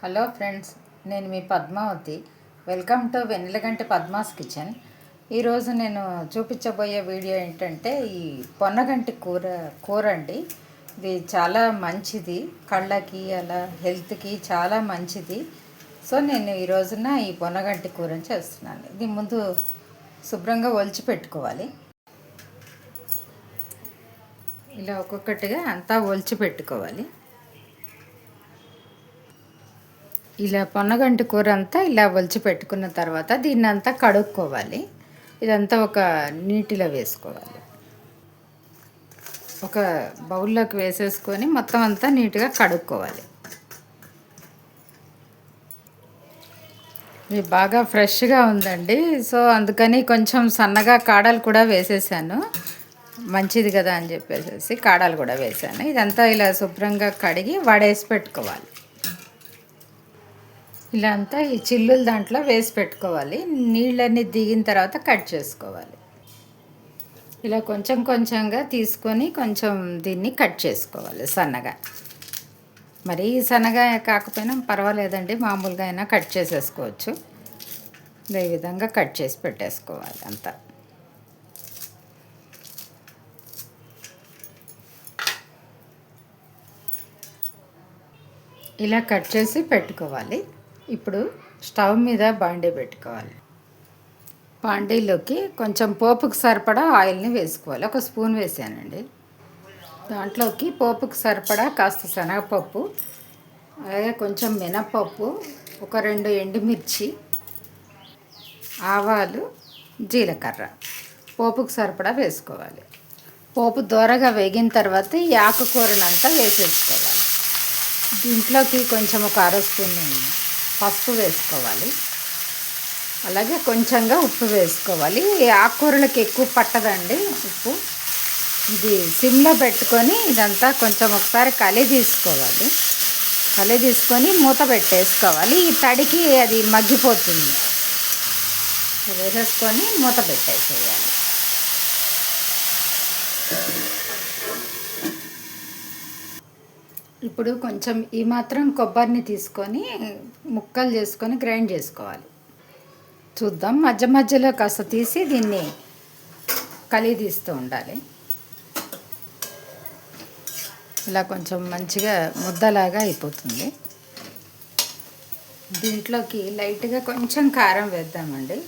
Hello friends నేను మీ Padmavathi. Welcome to Vennelaganti Padma's kitchen. ఈరోజు నేను చూపించబోయే వీడియో ఏంటంటే ఈ పొన్నగంటి కూర కూర అండి ఇది చాలా మంచిది. కళ్ళకి అలా హెల్త్కి చాలా మంచిది. సో నేను ఈ రోజున ఈ పొన్నగంటి కూరని చేస్తున్నాను. ఇది ముందు శుభ్రంగా ఒలిచి పెట్టుకోవాలి. ఇలా ఒక్కొక్కటిగా అంతా ఒలిచి పెట్టుకోవాలి. ఇలా పొన్నగంటి కూర అంతా ఇలా ఒలిచి పెట్టుకున్న తర్వాత దీన్ని అంతా కడుక్కోవాలి. ఇదంతా ఒక నీటిలో వేసుకోవాలి. ఒక బౌల్లోకి వేసేసుకొని మొత్తం అంతా నీట్గా కడుక్కోవాలి. ఇది బాగా ఫ్రెష్గా ఉందండి. సో అందుకని కొంచెం సన్నగా కాడలు కూడా వేసేసాను. మంచిది కదా అని చెప్పేసి కాడలు కూడా వేసాను. ఇదంతా ఇలా శుభ్రంగా కడిగి వడేసి పెట్టుకోవాలి. ఇలా అంతా ఈ చిల్లులు దాంట్లో వేసి పెట్టుకోవాలి. నీళ్ళన్నీ దిగిన తర్వాత కట్ చేసుకోవాలి. ఇలా కొంచెం కొంచెంగా తీసుకొని కొంచెం దీన్ని కట్ చేసుకోవాలి సన్నగా. మరి సన్నగా కాకపోయినా పర్వాలేదండి. మామూలుగా అయినా కట్ చేసేసుకోవచ్చు. ఈ విధంగా కట్ చేసి పెట్టేసుకోవాలి అంతా. ఇలా కట్ చేసి పెట్టుకోవాలి. ఇప్పుడు స్టవ్ మీద బాండీ పెట్టుకోవాలి. బాండీలోకి కొంచెం పోపుకు సరిపడా ఆయిల్ని వేసుకోవాలి. ఒక స్పూన్ వేసానండి. దాంట్లోకి పోపుకు సరిపడా కాస్త శనగపప్పు అలాగే కొంచెం మినపప్పు ఒక రెండు ఎండుమిర్చి ఆవాలు జీలకర్ర పోపుకు సరిపడా వేసుకోవాలి. పోపు దూరగా వేగిన తర్వాత ఈ ఆకుకూరనంతా వేసేసుకోవాలి. దీంట్లోకి కొంచెం ఒక అర స్పూన్ పసుపు వేసుకోవాలి. అలాగే కొంచెంగా ఉప్పు వేసుకోవాలి. ఆకుకూరలకు ఎక్కువ పట్టదండి ఉప్పు. ఇది సిమ్లో పెట్టుకొని ఇదంతా కొంచెం ఒకసారి కలి తీసుకోవాలి. కలి తీసుకొని మూత పెట్టేసుకోవాలి. ఈ తడికి అది మగ్గిపోతుంది. వేసేసుకొని మూత పెట్టేసేయాలి. ఇప్పుడు కొంచెం ఈ మాత్రం కొబ్బరిని తీసుకొని ముక్కలు చేసుకొని గ్రైండ్ చేసుకోవాలి. చూద్దాం మధ్య మధ్యలో కాస్త తీసి దీన్ని కలిగి తీస్తూ ఉండాలి. ఇలా కొంచెం మంచిగా ముద్దలాగా అయిపోతుంది. దీంట్లోకి లైట్గా కొంచెం కారం వేద్దామండి.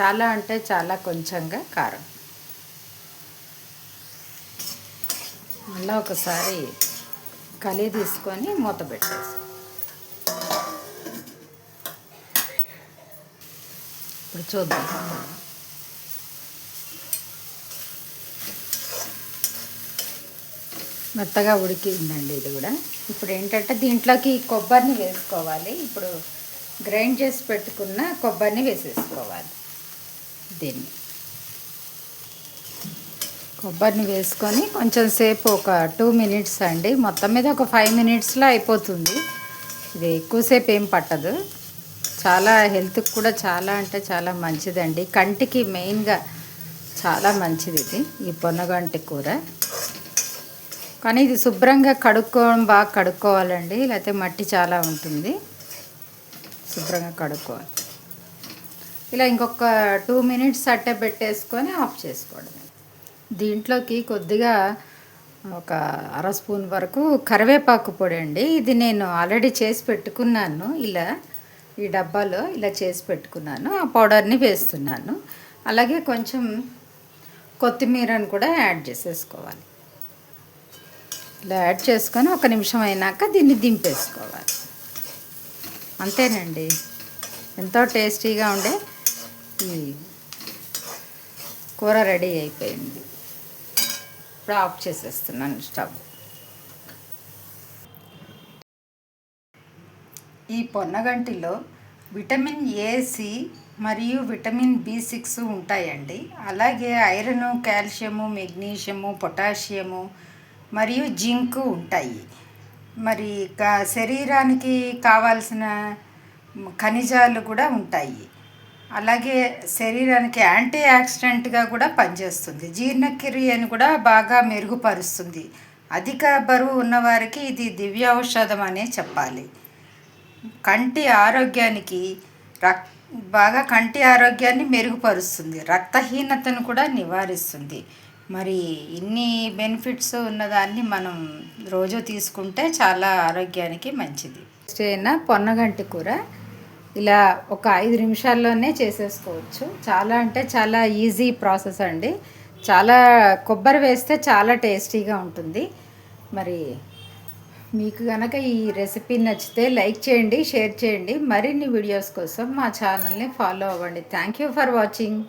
చాలా అంటే చాలా కొంచెంగా కారం. మళ్ళీ ఒకసారి కలి తీసుకొని మూత పెట్టేసి. ఇప్పుడు చూద్దాం. మెత్తగా ఉడికిందండి ఇది కూడా. ఇప్పుడు ఏంటంటే దీంట్లోకి కొబ్బరిని వేసుకోవాలి. ఇప్పుడు గ్రైండ్ చేసి పెట్టుకున్న కొబ్బరిని వేసేసుకోవాలి దీన్ని. కొబ్బరిని వేసుకొని కొంచెం సేపు ఒక టూ మినిట్స్ అండి. మొత్తం మీద ఒక ఫైవ్ మినిట్స్లో అయిపోతుంది. ఇది ఎక్కువసేపు ఏం పట్టదు. చాలా హెల్త్కి కూడా చాలా అంటే చాలా మంచిదండి. కంటికి మెయిన్గా చాలా మంచిది ఇది ఈ పొన్నగంటి కూర. కానీ ఇది శుభ్రంగా కడుక్కోవడం బాగా కడుక్కోవాలండి. లేకపోతే మట్టి చాలా ఉంటుంది. శుభ్రంగా కడుక్కోవాలి. ఇలా ఇంకొక టూ మినిట్స్ అట్టే పెట్టేసుకొని ఆఫ్ చేసుకోవడం దీంట్లోకి కొద్దిగా ఒక అర స్పూన్ వరకు కరివేపాకు పొడి అండి. ఇది నేను ఆల్రెడీ చేసి పెట్టుకున్నాను. ఇలా ఈ డబ్బాలో ఇలా చేసి పెట్టుకున్నాను. ఆ పౌడర్ని వేస్తున్నాను. అలాగే కొంచెం కొత్తిమీరని కూడా యాడ్ చేసేసుకోవాలి. ఇలా యాడ్ చేసుకొని ఒక నిమిషం అయినాక దీన్ని దింపేసుకోవాలి. అంతేనండి. ఎంతో టేస్టీగా ఉండే ఈ కూర రెడీ అయిపోయింది. ఇప్పుడు ఆఫ్ చేసేస్తున్నాను స్టవ్. ఈ పొన్నగంటిలో విటమిన్ ఏ మరియు విటమిన్ బి సిక్స్ ఉంటాయండి. అలాగే ఐరన్ కాల్షియము మెగ్నీషియము పొటాషియము మరియు జింక్ ఉంటాయి. మరి శరీరానికి కావాల్సిన ఖనిజాలు కూడా ఉంటాయి. అలాగే శరీరానికి యాంటీ ఆక్సిడెంట్గా కూడా పనిచేస్తుంది. జీర్ణక్రియను కూడా బాగా మెరుగుపరుస్తుంది. అధిక బరువు ఉన్నవారికి ఇది దివ్య ఔషధం అనే చెప్పాలి. కంటి ఆరోగ్యానికి రక్ బాగా కంటి ఆరోగ్యాన్ని మెరుగుపరుస్తుంది. రక్తహీనతను కూడా నివారిస్తుంది. మరి ఇన్ని బెనిఫిట్స్ ఉన్నదాన్ని మనం రోజు తీసుకుంటే చాలా ఆరోగ్యానికి మంచిది. అయినా పొన్నగంటి కూర. ఇలా ఒక ఐదు నిమిషాల్లోనే చేసేసుకోవచ్చు. చాలా అంటే చాలా ఈజీ ప్రాసెస్ అండి. చాలా కొబ్బరి వేస్తే చాలా టేస్టీగా ఉంటుంది. మరి మీకు కనుక ఈ రెసిపీ నచ్చితే లైక్ చేయండి షేర్ చేయండి. మరిన్ని వీడియోస్ కోసం మా ఛానల్ని ఫాలో అవ్వండి. Thank you for watching.